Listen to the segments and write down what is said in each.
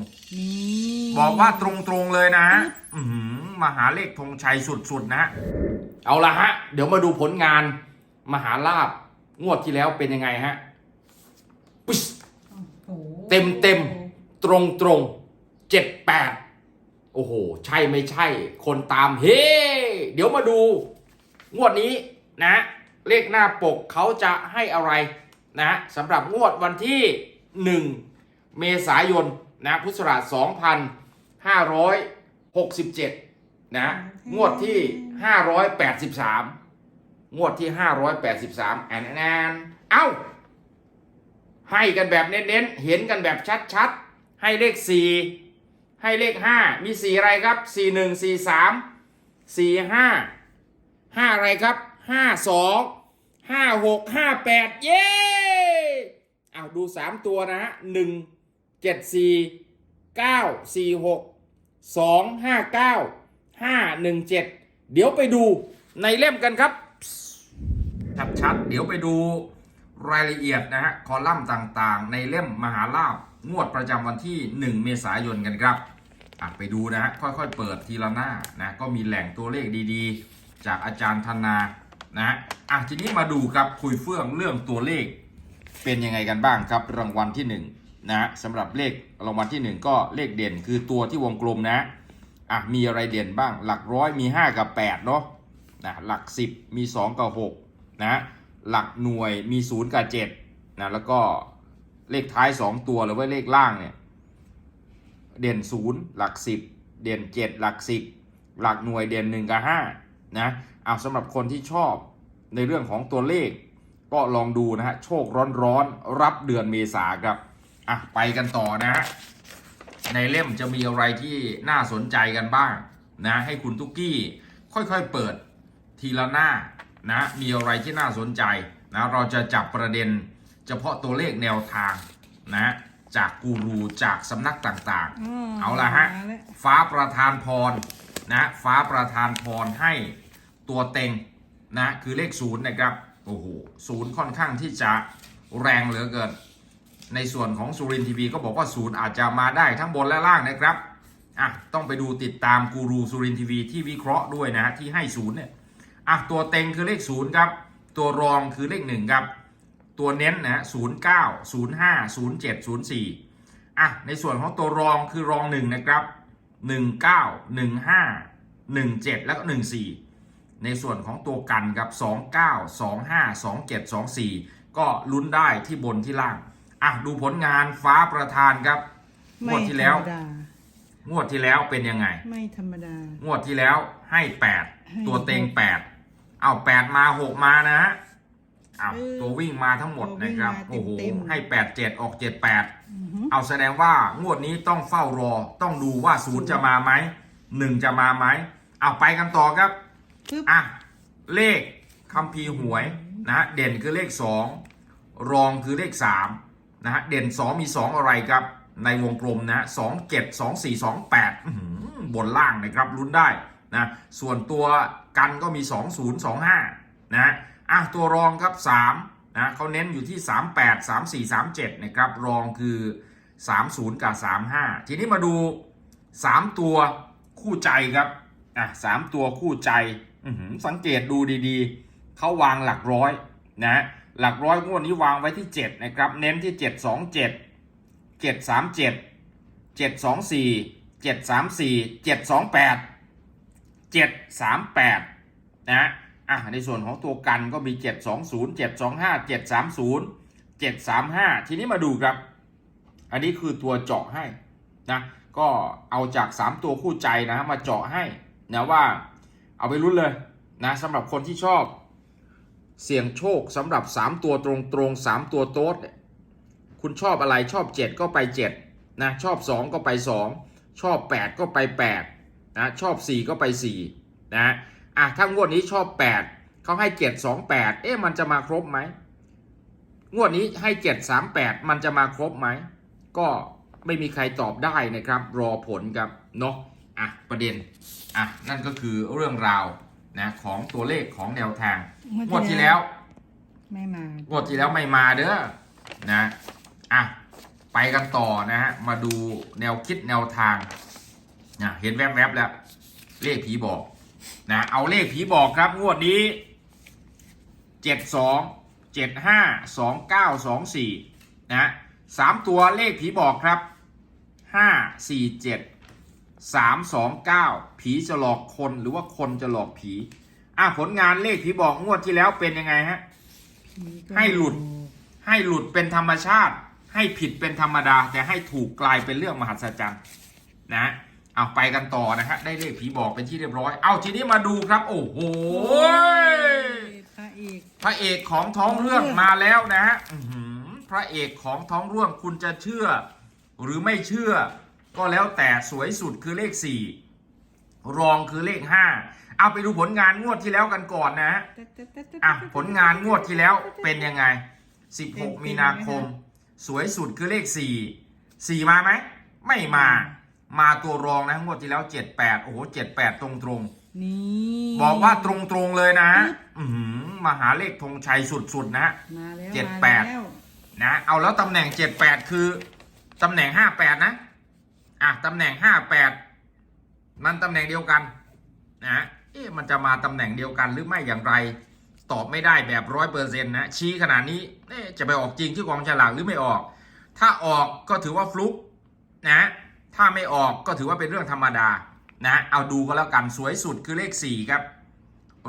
นี่ๆบอกว่าตรงๆเลยนะฮะอื้อหือมหาเลขธงชัยสุดๆนะ เอาละฮะ เดี๋ยวมาดูผลงานมหาลาบงวดที่แล้วเป็นยังไงฮะปึ๊สโอ้โหเต็มเต็มตรงตรงเจ็ดแปดโอ้โห ใช่ไม่ใช่ คนตามเฮ้เดี๋ยวมาดู งวดนี้นะ เลขหน้าปกเขาจะให้อะไรนะสำหรับงวดวันที่ 1 เมษายน นะพุทธศักราช2567 นะ งวดที่ 583 งวดที่ 583แอนแอนเอ้า ให้กันแบบเน้นๆ เห็นกันแบบชัดๆ ให้เลข 4 ให้เลข 5 มี 4 อะไรครับ 4 1 4 3 4 5 5 อะไรครับ 5 2 5 6 5 8 เย้เอาดู 3 ตัวนะฮะ1 7 4 9 4 6 2 5 9 5 1 7เดี๋ยวไปดูในเล่มกันครับชัดๆเดี๋ยวไปดูรายละเอียดนะฮะคอลัมน์ต่างๆ ในเล่มมหาลาบงวดประจำวันที่ 1 เมษายนกันครับไปดูนะฮะค่อยๆ เปิดทีละหน้านะก็มีแหล่งตัวเลขดีๆ จากอาจารย์ธนานะฮะอะทีนี้มาดูครับคุยเฟื่องเรื่องตัวเลข เป็นยังไงกันบ้างครับรางวัลที่ 1 นะสำหรับเลขรางวัลที่ 1 ก็เลขเด่นคือตัวที่วงกลมนะอะมีอะไรเด่นบ้าง หลักร้อยมี 5 กับ8เนาะนะหลัก 10 มี 2 กับ6นะหลักหน่วยมี 0 กับ7นะแล้วก็เลขท้าย 2 ตัวหรือว่าเลขล่างเนี่ยเด่น 0 หลัก 10 เด่น 7 หลัก 10 หลักหน่วยเด่น 1 กับ 5นะเอาสำหรับคนที่ชอบในเรื่องของตัวเลข ก็ลองดูนะฮะโชคร้อนๆรับเดือนเมษาครับ อะไปกันต่อนะฮะในเล่มจะมีอะไรที่น่าสนใจกันบ้างนะให้คุณตุ๊กกี้ค่อยๆเปิดทีละหน้านะมีอะไรที่น่าสนใจนะเราจะจับประเด็นเฉพาะตัวเลขแนวทางนะจากกูรูจากสำนักต่างๆ เอาละฮะมแล้วฟ้าประธานพรนะฟ้าประธานพรให้ตัวเต็งนะคือเลขศูนย์นะครับโอ้โหศูนย์ค่อนข้างที่จะแรงเหลือเกิน ในส่วนของสุรินทีวีก็บอกว่าศูนย์อาจจะมาได้ทั้งบนและล่างนะครับอะต้องไปดูติดตามกูรูสุรินทีวีที่วิเคราะห์ด้วยนะฮะที่ให้ศูนย์เนี่ยอะตัวเต็งคือเลขศูนย์ครับตัวรองคือเลขหนึ่งครับตัวเน้นนะศูนย์เก้าศูนย์ห้าศูนย์เจ็ดศูนย์สี่อะในส่วนของตัวรองคือรองหนึ่งนะครับ19 15 17แล้วก็14ในส่วนของตัวกันครับ29 25 27 24ก็ลุ้นได้ที่บนที่ล่าง อะดูผลงานฟ้าประธานครับ งวดที่แล้ว ไม่ธรรมดางวดที่แล้วเป็นยังไง ไม่ธรรมดา งวดที่แล้วให้ให้8ตัวเต็ง8เอา8มา6มานะอ้าวตัววิ่งมาทั้งหมดนะครับโอ้โหให้8 7ออก7 8อือหือเอาแสดงว่างวดนี้ต้องเฝ้ารอ ต้องดูว่าศูนย์จะมาไหมหนึ่งจะมาไหมเอาไปกันต่อครับ ปึ๊บอะ เลขคัมภีร์หวยนะฮะเด่นคือเลขสองรองคือเลขสาม นะฮะเด่นสองมีสองอะไรครับ ในวงกลมนะสองเจ็ดสองสี่สองแปดบนล่างนะครับลุ้นได้นะส่วนตัวกันก็มีสองศูนย์สองห้านะอะตัวรองครับสามนะเขาเน้นอยู่ที่ 38 34 37นะครับรองคือ 30 กับ 35 ทีนี้มาดู 3 ตัวคู่ใจครับอะสามตัวคู่ใจสังเกตดูดีๆ เขาวางหลักร้อยนะ หลักร้อยงวดนี้วางไว้ที่ 7 นะครับ เน้นที่ 727 737 724 734 728 738นะอะในส่วนของตัวกันก็มี 720 725 730 735 ทีนี้มาดูครับ อันนี้คือตัวเจาะให้นะก็เอาจาก 3 ตัวคู่ใจนะมาเจาะให้นะว่าเอาไปรุ่นเลยนะสำหรับคนที่ชอบ เสี่ยงโชคสำหรับ 3 ตัวตรงตรง3ตัวโต๊ดคุณชอบอะไรชอบ 7 ก็ไป7นะชอบ 2 ก็ไป 2 ชอบ 8 ก็ไป8นะชอบ 4 ก็ไป4นะอะถ้างวดนี้ชอบ 8เขาให้ 7 2 8 เอ๊ะมันจะมาครบไหมงวดนี้ให้ 7 3 8 มันจะมาครบไหมก็ไม่มีใครตอบได้นะครับ รอผลครับเนาะอะประเด็นอะนั่นก็คือเรื่องราว นะของตัวเลขของแนวทางงวดที่แล้ว ไม่มางวดที่แล้วไม่มาเด้อนะอะไปกันต่อนะฮะมาดูแนวคิดแนวทางนะเห็นแวบๆแล้ว เลขผีบอกนะเอาเลขผีบอกครับงวดนี้เจ็ดสองเจ็ดห้าสองเก้าสองสี่นะสามตัวเลขผีบอกครับห้าสี่เจ็ด สามสองเก้าผีจะหลอกคนหรือว่าคนจะหลอกผี อะผลงานเลขผีบอกงวดที่แล้วเป็นยังไงฮะผีก็ให้หลุด ให้หลุดเป็นธรรมชาติ ให้ผิดเป็นธรรมดา แต่ให้ถูกกลายเป็นเรื่องมหัศจรรย์นะเอาไปกันต่อนะฮะได้เลขผีบอกเป็นที่เรียบร้อย เอาทีนี้มาดูครับ โอ้โหพระเอกพระเอกของท้องเรื่องมาแล้วนะฮะอื้อหือพระเอกของท้องเรื่องคุณจะเชื่อ หรือไม่เชื่อ ก็แล้วแต่สวยสุดคือเลขสี่รองคือเลขห้าเอาไปดูผลงานงวดที่แล้วกันก่อนนะฮะอะผลงานงวดที่แล้วเป็นยังไง 16 มีนาคม สวยสุดคือเลข 4 4 มาไหม ไม่มา มาตัวรองนะงวดที่แล้ว 78 โอ้โห 78 ตรงตรงนี่ๆบอกว่าตรงตรงๆเลยนะอือหือมาหาเลขธงชัยสุดๆนะมาแล้วเจ็ดมาแปดล้วนะ เอาแล้วตำแหน่ง 78 คือตำแหน่ง 58 นะ อะตำแหน่ง58มันตำแหน่งเดียวกันนะเอ๊ะมันจะมาตำแหน่งเดียวกันหรือไม่อย่างไร ตอบไม่ได้แบบร้อยเปอร์เซ็นต์นะชี้ขนาดนี้เอ๊ะจะไปออกจริงที่กองฉลากหรือไม่ออก ถ้าออกก็ถือว่าฟลุกนะถ้าไม่ออกก็ถือว่าเป็นเรื่องธรรมดานะเอาดูก็แล้วกันสวยสุดคือเลข 4 ครับ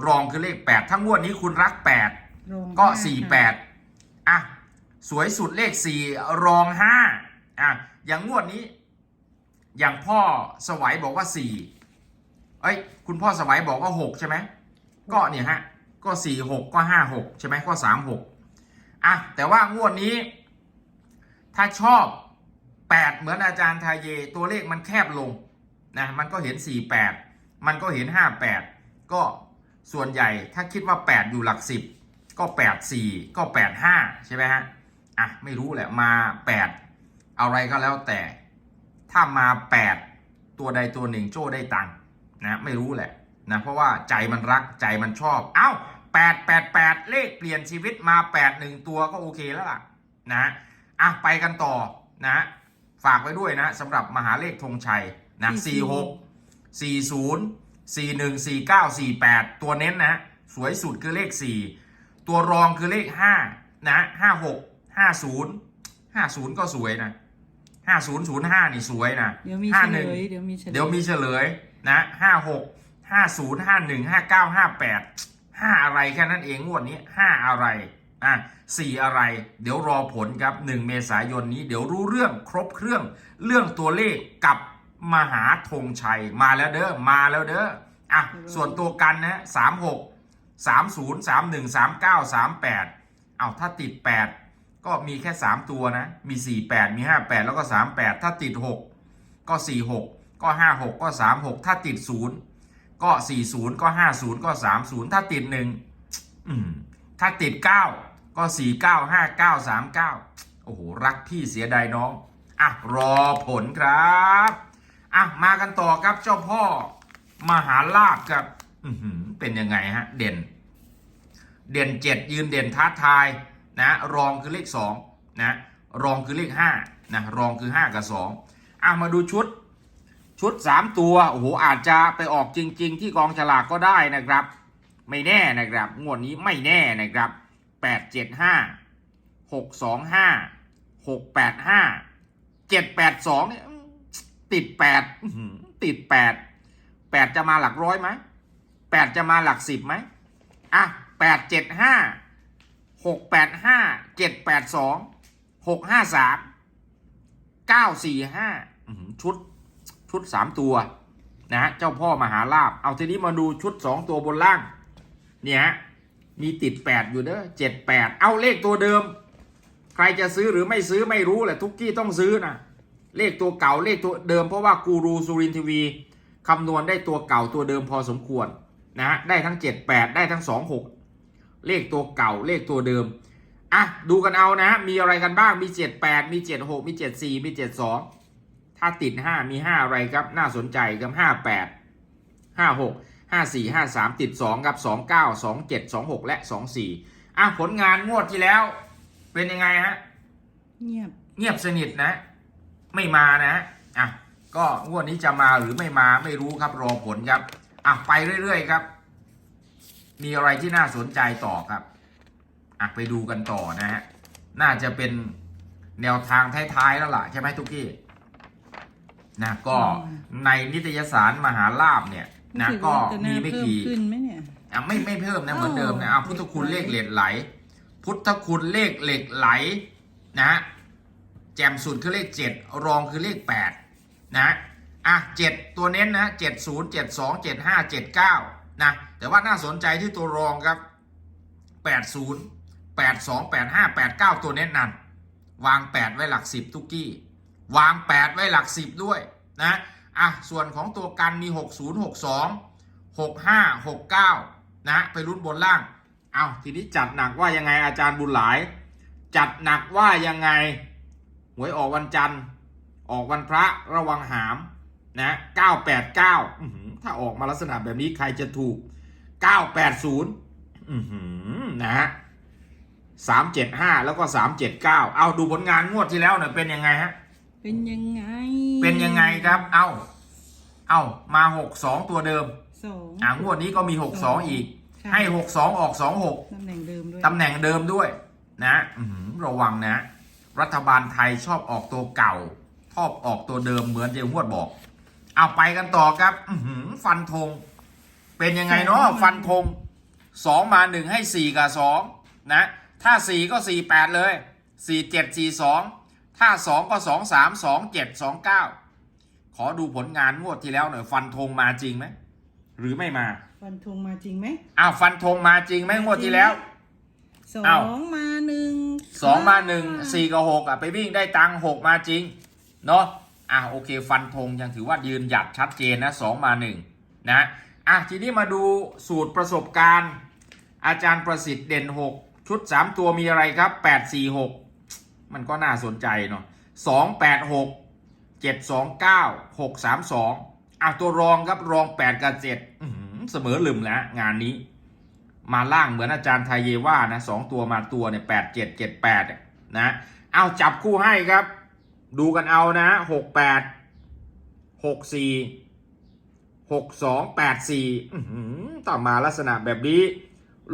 รองคือเลข 8 ทั้งงวดนี้คุณรัก8โรงก็ห้าค่ะ48อะสวยสุดเลข 4 รอง 5อะอย่างงวดนี้ อย่างพ่อสวัยบอกว่า4เอ้ยคุณพ่อสวัยบอกว่า6ใช่ไหมก็เนี่ยฮะก็4 6ก็5 6ใช่ไหมก็3 6อะแต่ว่างวดนี้ ถ้าชอบ8เหมือนอาจารย์ทาเย ตัวเลขมันแคบลงนะมันก็เห็น48มันก็เห็น58ก็ส่วนใหญ่ถ้าคิดว่า8อยู่หลัก10ก็8 4ก็8 5ใช่ไหมฮะอะไม่รู้แหละมา8อะไรก็แล้วแต่ ถ้ามา8ตัวใดตัวหนึ่งโจ้ได้ตังค์นะไม่รู้แหละนะเพราะว่าใจมันรักใจมันชอบ เอ้า8 8 8เลขเปลี่ยนชีวิตมา8 1ตัวก็โอเคแล้วล่ะนะอะไปกันต่อนะฝากไว้ด้วยนะสำหรับมหาเลขธงชัยนะ46 40 41 49 48ตัวเน้นนะสวยสุดคือเลข4ตัวรองคือเลข5นะ56 50 50ก็สวยนะ 5005นี่สวยนะเดี๋ยวมีห้าเฉหลนึ่งยเดี๋ยวมีเฉลยเดี๋ยวมีเฉลยนะห้าหกห้าศูนย์ห้าหนึ่งห้าเก้าห้าแปดห้าอะไรแค่นั้นเองงวดนี้ห้าอะไรอะสี่อะไร เดี๋ยวรอผลครับหนึ่งเมษายนนี้เดี๋ยวรู้เรื่องครบเครื่อง เรื่องตัวเลขกับมหาธงชัยมาแล้วเด้อมาแล้วเด้ออะส่วนตัวกันนะสามหกสามศูนย์สามหนึ่งสามเก้าสามแปดเอาถ้าติดแปด ก็มีแค่สามตัวนะ มีสี่แปดมีห้าแปดแล้วก็สามแปดถ้าติดหกก็ 46 ก็ 56 ก็ 36 ถ้าติด 0 ก็ 40 ก็ 50 ก็ 30 ถ้าติด 1 อืม ถ้าติด 9 ก็ 49 59 39 โอ้โห รักพี่เสียดายน้อง อะ รอผลครับ อะ มากันต่อครับเจ้าพ่อ มหาลาบครับ อืเป็นยังไงฮะ เด่น เด่น 7 ยืนเด่นท้าทาย นะรองคือเลข2นะรองคือเลข5นะรองคือ 5 กับ2อะมาดูชุดชุด 3 ตัวโอ้โหอาจจะไปออกจริง ๆ ที่กองฉลากก็ได้นะครับ ไม่แน่นะครับงวดนี้ไม่แน่นะครับ 8 7 5 6 2 5 6 8 5 7 8 2เนี่ยติด 8 ติด 8 8 จะมาหลักร้อยไหม8 จะมาหลัก10ไหมอะ 8 7 5 6 8 5 7 8 2 6 5 3เก้าสี่ห้าชุดชุดสามตัวนะฮะเจ้าพ่อมหาลาบ เอาทีนี้มาดูชุดสองตัวบนล่าง เนี่ยมีติดแปดอยู่เด้อเจ็ดแปดเอาเลขตัวเดิม ใครจะซื้อหรือไม่ซื้อไม่รู้แหละทุกที่ต้องซื้อนะเลขตัวเก่าเลขตัวเดิมเพราะว่ากูรูสุรินทีวีคำนวณได้ตัวเก่าตัวเดิมพอสมควรนะฮะได้ทั้งเจ็ดแปดได้ทั้งสองหก เลขตัวเก่าเลขตัวเดิม อะ ดูกันเอานะ มีอะไรกันบ้างมี 78 มี 76 มี 74 มี 72 ถ้าติด 5 มี 5 อะไรครับ น่าสนใจครับ 58 56 54 53 ติด 2 ครับ 29 27 26 และ 24 อะ ผลงานงวดที่แล้ว เป็นยังไงฮะ เงียบ เงียบสนิทนะ ไม่มานะอะก็งวดนี้จะมาหรือไม่มาไม่รู้ครับรอผลครับอะไปเรื่อยๆครับ มีอะไรที่น่าสนใจต่อครับอะไปดูกันต่อนะฮะ น่าจะเป็นแนวทางท้ายๆแล้วล่ะ ใช่ไหมทุกที่นะก็ในนิตยสารมหาลาบเนี่ยนะรู้สึก็ว่าจะมีน่าไม่เพิ่มกี่ขึ้นไหมเนี่ยอะไม่ไม่เพิ่มนะอ๋อเหมือนเดิมนะอะพุทธคุณเลขเหล็กไหล พุทธคุณเลขเหล็กไหลนะฮะแจ่มสุดคือเลขเจ็ดรองคือเลขแปดนะอะเจ็ดตัวเน้นนะเจ็ดศูนย์เจ็ดสองเจ็ดห้าเจ็ดเก้า นะแต่ว่าน่าสนใจที่ตัวรองครับแปดศูนย์แปดสองแปดห้าแปดเก้าตัวเน้นนันวางแปดไว้หลักสิบทุกกี้ วางแปดไว้หลักสิบด้วยนะอะส่วนของตัวกันมีหกศูนย์หกสองหกห้าหกเก้านะไปรุ่นบนล่างเอาทีนี้จัดหนักว่ายังไงอาจารย์บุญหลาย จัดหนักว่ายังไงหวยออกวันจันทร์ ออกวันพระระวังหามนะ 989อื ถ้าออกมาลักษณะแบบนี้ใครจะถูก 980อื้อหือนะฮะ375แล้วก็379เอาดูผลงานงวดที่แล้วหน่อยเป็นยังไงฮะ เป็นยังไง เป็นยังไงครับ เอาเอามา62ตัวเดิมสองอ่างวดนี้ก็มี62อีกใช่ให้62ออก26ตำแหน่งเดิมด้วยตำแหน่งเดิมด้วย นะอื้อหือระวังนะ รัฐบาลไทยชอบออกตัวเก่าชอบออกตัวเดิมเหมือนเดียวหวดบอก เอาไปกันต่อครับอื้อหือฟันธงเป็นยังไงเนาะฟันธงสองมาหนึ่งให้สี่กับสองนะถ้าสี่ก็สี่แปดเลยสี่เจ็ดสี่สองถ้าสองก็สองสามสองเจ็ดสองเก้าขอดูผลงานงวดที่แล้วหน่อยฟันธงมาจริงไหมหรือไม่มา ฟันธงมาจริงไหมอ้าวฟันธงมาจริงไหมงวดที่แล้วสออ้าวงมาหนึ่งสองมาหนึ่งสี่กับหกอะไปวิ่งได้ตังค์หกมาจริงเนาะ อะโอเคฟันธงยังถือว่ายืนหยัดชัดเจนนะสองมาหนึ่งนะอะทีนี้มาดูสูตรประสบการณ์ อาจารย์ประสิทธิ์เด่นหกชุดสามตัวมีอะไรครับแปดสี่หกมันก็น่าสนใจเนาะสองแปดหกเจ็ดสองเก้าหกสามสองอะตัวรองครับรองแปดกับเจ็ดเสมอลืมแล้วงานนี้ มาล่างเหมือนอาจารย์ไทยเยว่านะสองตัวมาตัวเนี่ยแปดเจ็ดเจ็ดแปดนะเอาจับคู่ให้ครับ ดูกันเอานะหกแปดหกสี่หกสองแปดสี่ต่อมาลักษณะแบบนี้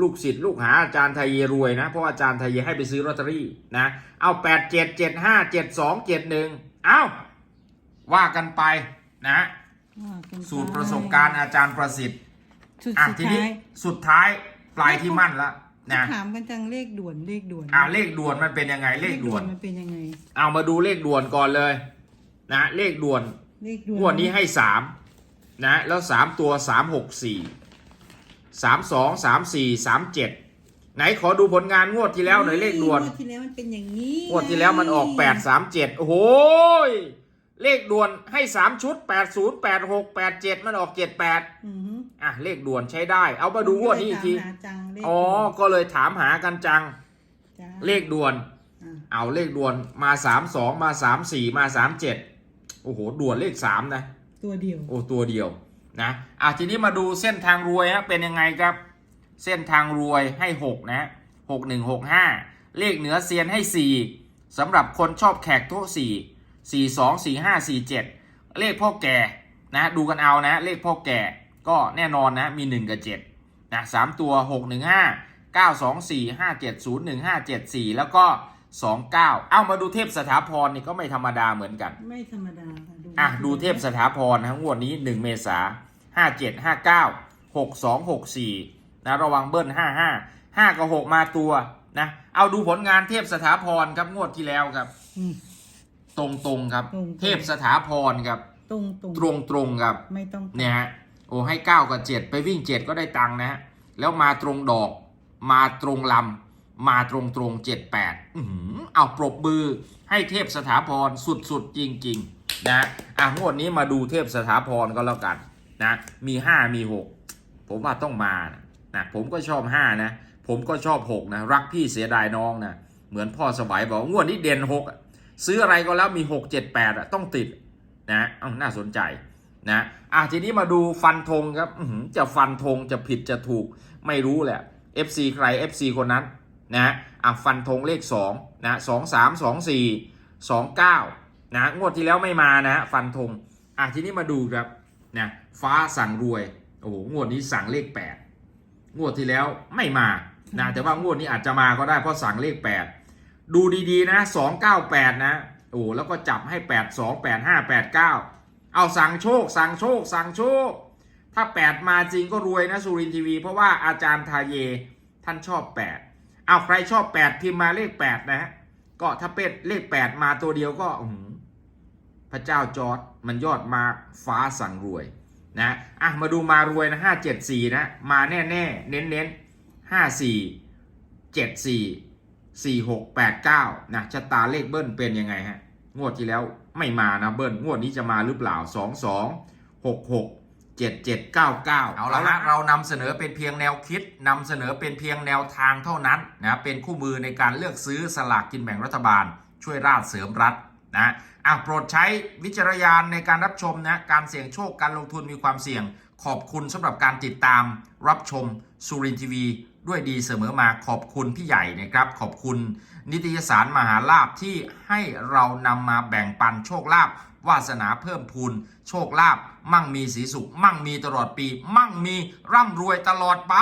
ลูกศิษย์ลูกหาอาจารย์ไทยเยรวยนะ เพราะว่าอาจารย์ไทยเยให้ไปซื้อลอตเตอรี่นะ เอาแปดเจ็ดเจ็ดห้าเจ็ดสองเจ็ดหนึ่งเอาว่ากันไปนะว่ากันไปสูตรประสบการณ์อาจารย์ประสิทธิ์สุดอะสุดทีนี้ท้ายสุดท้ายปลายที่มั่นแล้ว นะถามกันจังเลขด่วนเลขด่วนอ่าเลขด่วนมันเป็นยังไง เลขด่วนมันเป็นยังไง เอามาดูเลขด่วนก่อนเลย นะเลขด่วนเลขด่วนงวดนี้ให้สามนะ แล้วสามตัวสามหกสี่สามสองสามสี่สามเจ็ดไหนขอดูผลงานงวดที่แล้วหน่อยเลขด่วนงวดที่แล้วมันเป็นอย่างนี้งวดที่แล้วมันออกแปดสามเจ็ดโอ้โหย เลขด่วนให้สามชุดแปดศูนย์แปดหกแปดเจ็ดมันออกเจ็ดแปดอือหืออะเลขด่วนใช้ได้ เอามาดูงวดนี้อีกทีถามหาจังเลขอ๋อ ก็เลยถามหากันจัง จ้าเลขด่วน อะเอาเลขด่วนมาสามสองมาสามสี่มาสามเจ็ดโอ้โห ด่วนเลขสามนะ ตัวเดียวโอ้ตัวเดียวนะอะทีนี้มาดูเส้นทางรวยฮะเป็นยังไงครับ เส้นทางรวยให้หกนะหกหนึ่งหกห้าเลขเหนือเซียนให้สี่สำหรับคนชอบแขกโต๊ะสี่ สี่สองสี่ห้าสี่เจ็ดเลขพ่อแก่นะดูกันเอานะ เลขพ่อแก่ก็แน่นอนนะมีหนึ่งกับเจ็ดนะสามตัวหกหนึ่งห้าเก้าสองสี่ห้าเจ็ดศูนย์หนึ่งห้าเจ็ดสี่แล้วก็สองเก้าเอามาดูเทพสถาพรนี่ก็ไม่ธรรมดาเหมือนกัน ไม่ธรรมดาค่ะอะดูเทพสถาพรนะงวดนี้1เมษาห้าเจ็ดห้าเก้าหกสองหกสี่นะระวังเบิ้ลห้าห้าห้ากับหกมาตัวนะเอาดูผลงานเทพสถาพรครับงวดที่แล้วครับอืม ตรงตรงๆครับ ตรงๆ เทพสถาพรครับ ตรงตรงตรงตรงๆครับ ไม่ต้องเนี่ยฮะโอ้ให้เก้ากับเจ็ดไปวิ่งเจ็ดก็ได้ตังค์นะฮะแล้วมาตรงดอก มาตรงลำ มาตรงตรงเจ็ดแปดเอาปรบมือให้เทพสถาพรสุดๆ จริง ๆ นะ อะงวดนี้มาดูเทพสถาพรก็แล้วกันนะมีห้ามีหกผมว่าต้องมานะนะผมก็ชอบห้านะ ผมก็ชอบหกนะ รักพี่เสียดายน้องนะ เหมือนพ่อสบายบอกงวดนี้เด่นหกอะ ซื้ออะไรก็แล้วมีหกเจ็ดแปดอะต้องติดนะเอาน่าสนใจนะอะทีนี้มาดูฟันธงครับจะฟันธงจะผิดจะถูกไม่รู้แหละ FC ใคร FC คนนั้นนะอะฟันธงเลข2นะ2 3 2 4 29นะงวดที่แล้วไม่มานะฮะฟันธงอะทีนี้มาดูครับนะฟ้าสั่งรวยโอ้โหงวดนี้สั่งเลข 8 งวดที่แล้วไม่มานะแต่ว่างวดนี้อาจจะมาก็ได้เพราะสั่งเลข 8 ดูดีๆนะ298นะ โอ้แล้วก็จับให้8 2 8 5 8 9เอาสั่งโชค สั่งโชค สั่งโชค ถ้า8มาจริงก็รวยนะสุรินทีวี เพราะว่าอาจารย์ทาเยท่านชอบ8เอาใครชอบ8พิมพ์มาเลข8นะฮะก็ถ้าเป็ดเลข8มาตัวเดียวก็พระเจ้าจอร์ดมันยอดมากฟ้าสั่งรวยนะอะมาดูมารวยนะ574นะ มาแน่ๆเน้นๆ54 74 4689นะชะตาเลขเบิ้ลเป็นยังไงฮะงวดที่แล้วไม่มานะเบิ้ลงวดนี้จะมาหรือเปล่า 22 66 7799 เอาละฮะเรานำเสนอเป็นเพียงแนวคิดนำเสนอเป็นเพียงแนวทางเท่านั้นนะเป็นคู่มือในการเลือกซื้อสลากกินแบ่งรัฐบาล ช่วยราชเสริมรัฐนะอะโปรดใช้วิจารณญาณในการรับชมนะการเสี่ยงโชคการลงทุนมีความเสี่ยง ขอบคุณสำหรับการติดตามรับชมสุรินทีวี ด้วยดีเสมอมาขอบคุณพี่ใหญ่นะครับ ขอบคุณนิตยสารมหาลาภที่ให้เรานำมาแบ่งปันโชคลาภวาสนาเพิ่มพูนโชคลาภมั่งมีสีสุข มั่งมีตลอดปี มั่งมีร่ำรวยตลอดไป